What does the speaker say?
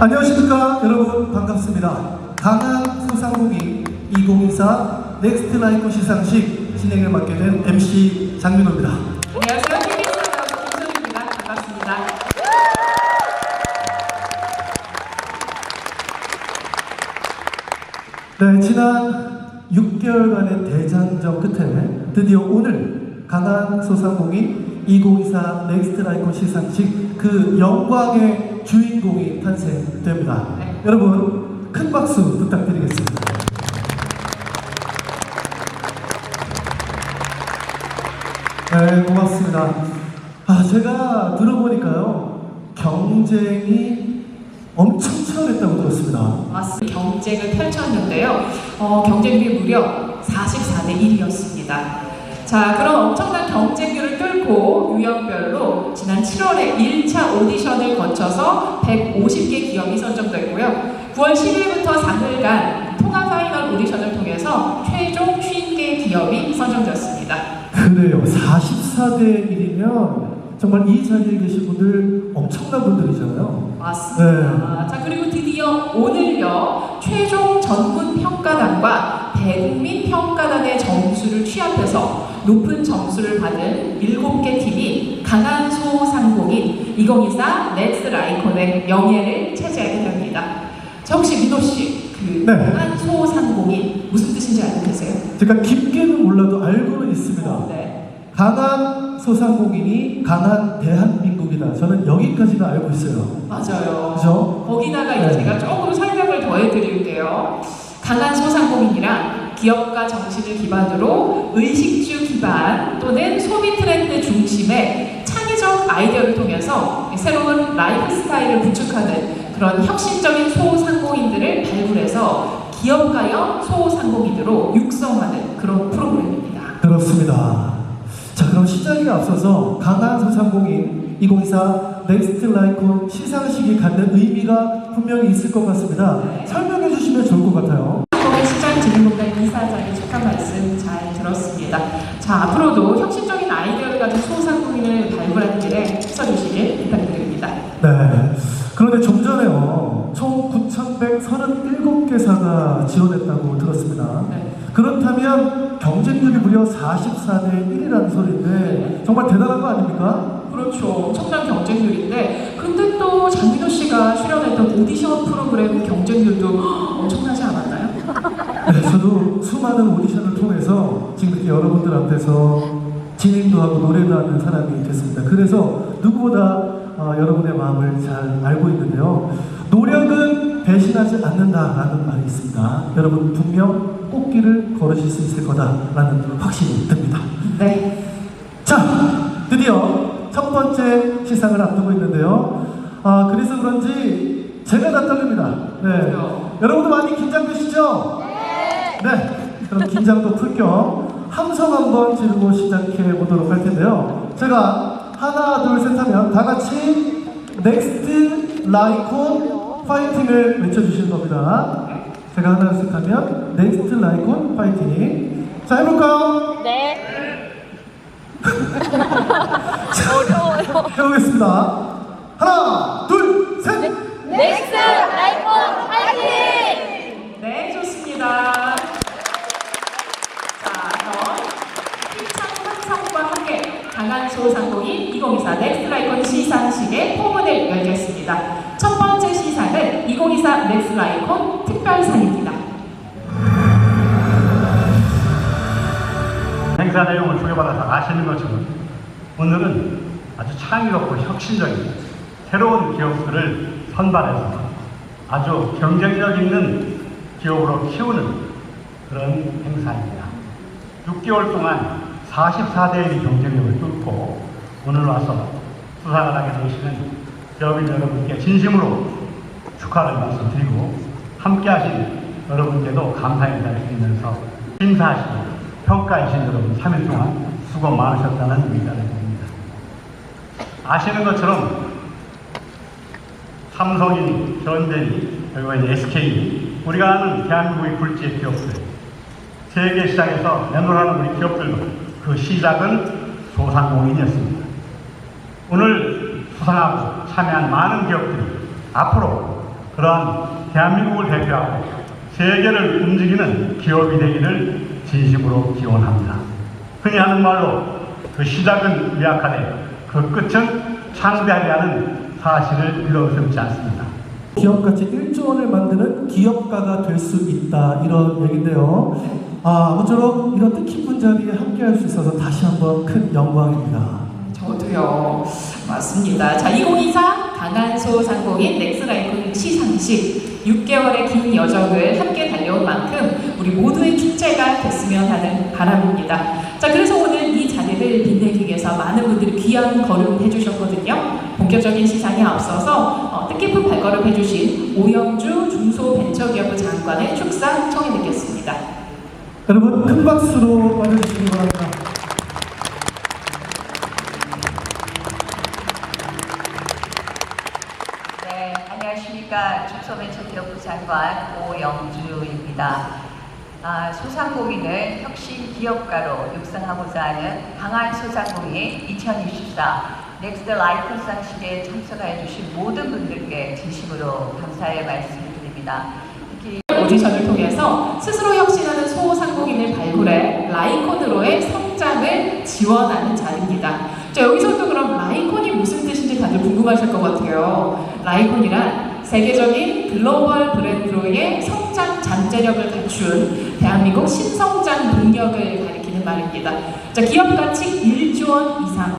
안녕하십니까 여러분 반갑습니다. 강한 소상공인 2024 넥스트 라이프 시상식 진행을 맡게 된 MC 장민호입니다. 안녕하세요. KBS 김소리입니다. 반갑습니다. 네, 지난 6개월간의 대장정 끝에 드디어 오늘 강한 소상공인 2024 넥스트 라이프 시상식 그 영광의 주인공이 탄생됩니다. 네. 여러분 큰 박수 부탁드리겠습니다. 네, 고맙습니다. 아, 제가 들어보니까요, 경쟁이 엄청 치열했다고 들었습니다. 맞습니다. 경쟁을 펼쳤는데요. 어, 경쟁률이 무려 44대 1이었습니다. 자, 그런 엄청난 경쟁률을 뚫고 유형별로 지난 7월에 1차 오디션을 거쳐서 150개 기업이 선정됐고요. 9월 10일부터 사흘간 통합 파이널 오디션을 통해서 최종 50개 기업이 선정되었습니다. 그래요. 44대 1이면 정말 이 자리에 계신 분들 엄청난 분들이잖아요. 맞습니다. 자 그리고 드디어 오늘요 최종 전문 평가단과 대국민 평가단의 점수를 취합해서 높은 점수를 받은 7개 팀이 강한 소상공인 2024 넥스 라이콘의 명예를 차지하게 됩니다. 자 혹시 민호 씨, 그 네. 강한 소상공인 무슨 뜻인지 알고 계세요? 제가 깊게는 몰라도 알고는 있습니다. 네. 강한 소상공인이 강한 대한민국이다. 저는 여기까지는 알고 있어요. 맞아요. 그죠? 거기다가 이제 네. 제가 조금 설명을 더해드릴게요. 강한 소상공인이란 기업가 정신을 기반으로 의식주 기반 또는 소비 트렌드 중심의 창의적 아이디어를 통해서 새로운 라이프 스타일을 구축하는 그런 혁신적인 소상공인들을 발굴해서 기업가형 소상공인으로 육성하는 그런 프로그램입니다. 그렇습니다. 자, 시작에 앞서서 강한 소상공인 2024 넥스트 라이콘 시상식이 갖는 의미가 분명히 있을 것 같습니다. 네. 설명해 주시면 좋을 것 같아요. 한국의 시장 진흥공단 이사장의 축하 말씀 잘 들었습니다. 자, 앞으로도 혁신적인 아이디어를 가진 소상공인을 발굴하는 길에 써주시길 부탁드립니다. 네. 그런데 좀 전에요. 총 9,137개사가 지원했다고 들었습니다. 네. 그렇다면 경쟁률이 무려 44대 1이라는 소리인데 정말 대단한 거 아닙니까? 그렇죠. 엄청난 경쟁률인데, 근데 또 장민호 씨가 출연했던 오디션 프로그램 경쟁률도 엄청나지 않았나요? 네, 저도 수많은 오디션을 통해서 지금 이렇게 여러분들 앞에서 진행도 하고 노래도 하는 사람이 됐습니다. 그래서 누구보다 어, 여러분의 마음을 잘 알고 있는데요. 노력은 배신하지 않는다라는 말이 있습니다. 여러분 분명 꽃길을 걸으실 수 있을 거다라는 확신이 듭니다. 네. 자, 드디어 첫 번째 시상을 앞두고 있는데요. 아, 그래서 그런지 제가 다 떨립니다. 네. 그래요. 여러분도 많이 긴장되시죠? 네. 그럼 긴장도 풀 겸 함성 한번 지르고 시작해 보도록 할 텐데요. 제가 하나, 둘, 셋 하면 다 같이 넥스트 라이콘 파이팅을 외쳐주시는 겁니다. 제가 하나, 둘, 셋 하면 넥스트 라이콘 파이팅. 자, 해볼까요? 네. 어려워요. 해보겠습니다. 하나, 둘, 셋. 넥스트 아이콘 파이팅! 네, 좋습니다. 자, 그럼 힘찬 환상과 함께 강한 소상공인 2024 넥스트 라이콘 시상식의 포문을 열겠습니다. 첫 번째 시상은 2024 넥스트 라이콘 특별상입니다. 행사 내용을 소개받아서 아시는 것처럼 오늘은 아주 창의롭고 혁신적인 새로운 기업들을 선발해서 아주 경쟁력 있는 기업으로 키우는 그런 행사입니다. 6개월 동안 44대 1의 경쟁력을 뚫고 오늘 와서 수상을 하게 되시는 기업인 여러분께 진심으로 축하를 말씀드리고 함께 하신 여러분께도 감사의 인사를 드리면서 심사하시고 평가해주신 여러분 3일 동안 수고 많으셨다는 의사를 드립니다. 아시는 것처럼 삼성인, 현대인, 이제 SK, 우리가 아는 대한민국의 굴지의 기업들, 세계 시장에서 내놓으라는 우리 기업들도 그 시작은 소상공인이었습니다. 오늘 수상하고 참여한 많은 기업들이 앞으로 그러한 대한민국을 대표하고 세계를 움직이는 기업이 되기를 진심으로 기원합니다. 흔히 하는 말로 그 시작은 미약하되 그 끝은 창대하게 하는 사실을 믿어서지 않습니다. 기업가치 1조 원을 만드는 기업가가 될 수 있다 이런 얘기인데요. 아, 아무쪼록 이런 뜻깊은 자리에 함께할 수 있어서 다시 한번 큰 영광입니다. 저도요. 맞습니다. 자, 2024 강한소 상공인 넥스라이프 시상식 6개월의 긴 여정을 함께 달려온 만큼 우리 모두의 축제가 됐으면 하는 바람입니다. 자, 그래서 오늘 이 자리를 빛내기 위해서 많은 분들이 귀한 걸음 해주셨거든요. 본격적인 시상에 앞서서 어, 뜻깊은 발걸음 해주신 오영주 중소벤처기업부 장관의 축상 청해 듣겠습니다. 여러분 큰 박수로 맞아주시기 바랍니다. 안녕하십니까. 중소벤처기업부 장관 오영주입니다. 아, 소상공인을 혁신 기업가로 육성하고자 하는 방안 소상공인 2024 넥스트 라이프 상식에 참석해 주신 모든 분들께 진심으로 감사의 말씀을 드립니다. 특히 오디션을 통해서 스스로 혁신하는 소상공인을 발굴해 라이콘으로의 성장을 지원하는 자리입니다. 자, 여기서도 그럼 라이콘이 무슨 뜻인지 다들 궁금하실 것 같아요. 라이콘이란 세계적인 글로벌 브랜드로의 성장 잠재력을 갖춘 대한민국 신성장 동력을 가리키는 말입니다. 자, 기업 가치 1조 원 이상